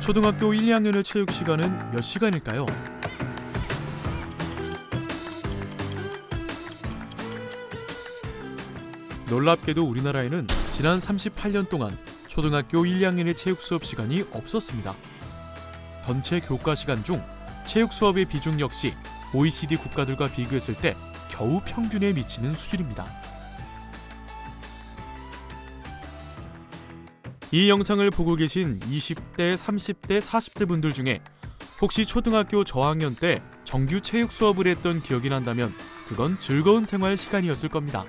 초등학교 1, 2학년의 체육 시간은 몇 시간일까요? 놀랍게도 우리나라에는 지난 38년 동안 초등학교 1, 2학년의 체육 수업 시간이 없었습니다. 전체 교과 시간 중 체육 수업의 비중 역시 OECD 국가들과 비교했을 때 겨우 평균에 미치는 수준입니다. 이 영상을 보고 계신 20대, 30대, 40대 분들 중에 혹시 초등학교 저학년 때 정규 체육 수업을 했던 기억이 난다면 그건 즐거운 생활 시간이었을 겁니다.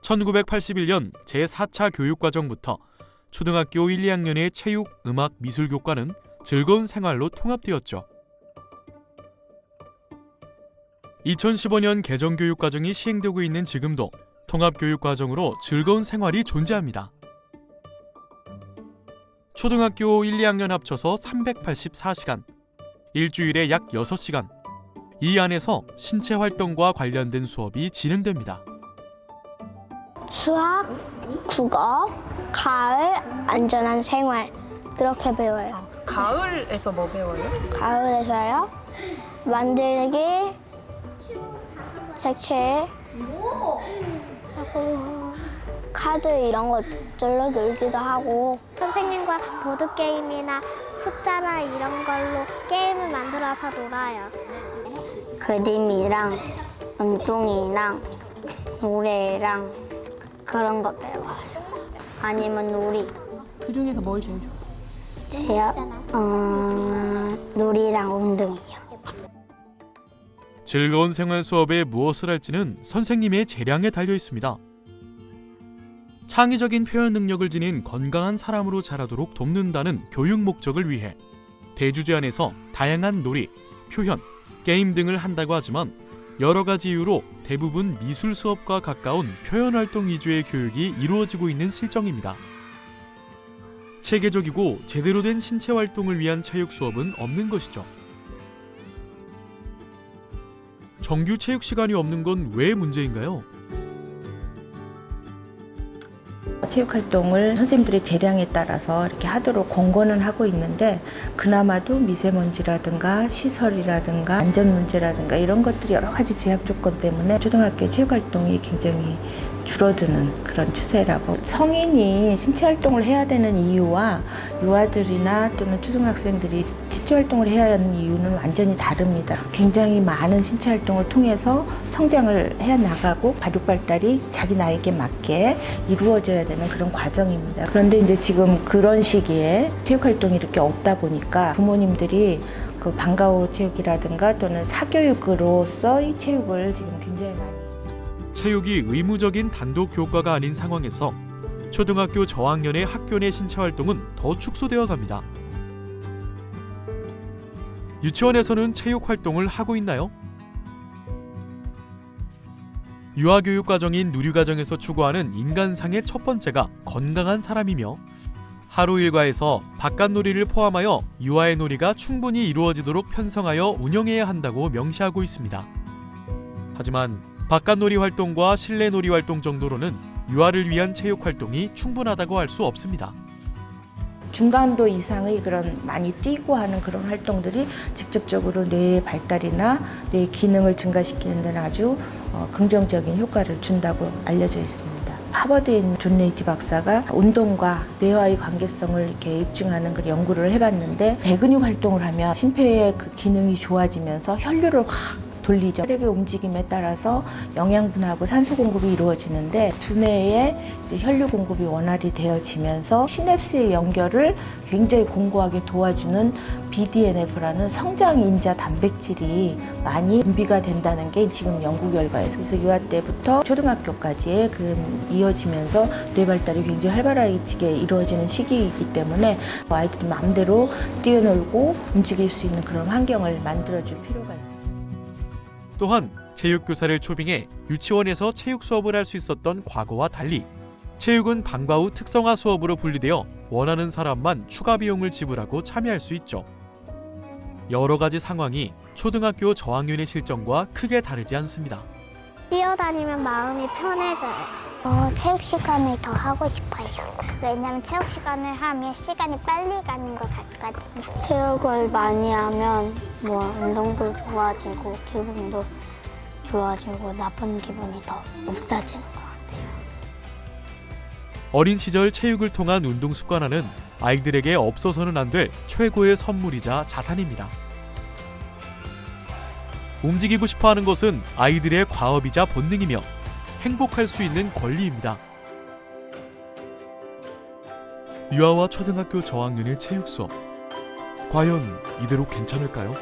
1981년 제4차 교육과정부터 초등학교 1, 2학년의 체육, 음악, 미술 교과는 즐거운 생활로 통합되었죠. 2015년 개정교육과정이 시행되고 있는 지금도 통합교육 과정으로 즐거운 생활이 존재합니다. 초등학교 1, 2학년 합쳐서 384시간, 일주일에 약 6시간. 이 안에서 신체 활동과 관련된 수업이 진행됩니다. 수학, 국어, 가을, 안전한 생활 그렇게 배워요. 가을에서 뭐 배워요? 가을에서요 만들기, 색칠, 하고 카드 이런 것들로 놀기도 하고 선생님과 보드게임이나 숫자나 이런 걸로 게임을 만들어서 놀아요. 그림이랑 운동이랑 노래랑 그런 거 배워요. 아니면 놀이. 그 중에서 뭘 제일 좋아? 제요? 어, 놀이랑 운동이요. 즐거운 생활 수업에 무엇을 할지는 선생님의 재량에 달려 있습니다. 창의적인 표현 능력을 지닌 건강한 사람으로 자라도록 돕는다는 교육 목적을 위해 대주제 안에서 다양한 놀이, 표현, 게임 등을 한다고 하지만 여러 가지 이유로 대부분 미술 수업과 가까운 표현 활동 위주의 교육이 이루어지고 있는 실정입니다. 체계적이고 제대로 된 신체 활동을 위한 체육 수업은 없는 것이죠. 정규 체육 시간이 없는 건 왜 문제인가요? 체육 활동을 선생님들의 재량에 따라서 이렇게 하도록 권고는 하고 있는데 그나마도 미세먼지라든가 시설이라든가 안전 문제라든가 이런 것들이 여러 가지 제약 조건 때문에 초등학교 체육 활동이 굉장히 줄어드는 그런 추세라고 성인이 신체 활동을 해야 되는 이유와 유아들이나 또는 초등학생들이 신체 활동을 해야 하는 이유는 완전히 다릅니다. 굉장히 많은 신체 활동을 통해서 성장을 해 나가고 발육 발달이 자기 나이에 맞게 이루어져야 되는 그런 과정입니다. 그런데 이제 지금 그런 시기에 체육 활동이 이렇게 없다 보니까 부모님들이 그 방과후 체육이라든가 또는 사교육으로서 이 체육을 지금 굉장히 많이 체육이 의무적인 단독 교과가 아닌 상황에서 초등학교 저학년의 학교 내 신체 활동은 더 축소되어 갑니다. 유치원에서는 체육 활동을 하고 있나요? 유아교육 과정인 누리 과정에서 추구하는 인간상의 첫 번째가 건강한 사람이며 하루 일과에서 바깥 놀이를 포함하여 유아의 놀이가 충분히 이루어지도록 편성하여 운영해야 한다고 명시하고 있습니다. 하지만 바깥 놀이 활동과 실내 놀이 활동 정도로는 유아를 위한 체육 활동이 충분하다고 할 수 없습니다. 중간도 이상의 그런 많이 뛰고 하는 그런 활동들이 직접적으로 뇌의 발달이나 뇌의 기능을 증가시키는 데는 아주 어, 긍정적인 효과를 준다고 알려져 있습니다. 하버드에 있는 존 레이티 박사가 운동과 뇌와의 관계성을 이렇게 입증하는 그 연구를 해봤는데 대근육 활동을 하면 심폐의 그 기능이 좋아지면서 혈류를 확 돌리죠. 혈액의 움직임에 따라서 영양분하고 산소 공급이 이루어지는데 두뇌에 이제 혈류 공급이 원활히 되어지면서 시냅스의 연결을 굉장히 공고하게 도와주는 BDNF라는 성장 인자 단백질이 많이 분비가 된다는 게 지금 연구 결과에서 그래서 유아 때부터 초등학교까지의 그런 이어지면서 뇌 발달이 굉장히 활발하게 이루어지는 시기이기 때문에 아이들이 마음대로 뛰어놀고 움직일 수 있는 그런 환경을 만들어줄 필요가 있습니다. 또한 체육교사를 초빙해 유치원에서 체육 수업을 할 수 있었던 과거와 달리 체육은 방과 후 특성화 수업으로 분리되어 원하는 사람만 추가 비용을 지불하고 참여할 수 있죠. 여러 가지 상황이 초등학교 저학년의 실정과 크게 다르지 않습니다. 뛰어다니면 마음이 편해져요. 어, 체육 시간을 더 하고 싶어요. 왜냐면 체육 시간을 하면 시간이 빨리 가는 것 같거든요. 체육을 많이 하면 뭐 운동도 좋아지고 기분도 좋아지고 나쁜 기분이 더 없어지는 것 같아요. 어린 시절 체육을 통한 운동 습관화는 아이들에게 없어서는 안 될 최고의 선물이자 자산입니다. 움직이고 싶어 하는 것은 아이들의 과업이자 본능이며 행복할 수 있는 권리입니다. 유아와 초등학교 저학년의 체육 수업. 과연 이대로 괜찮을까요?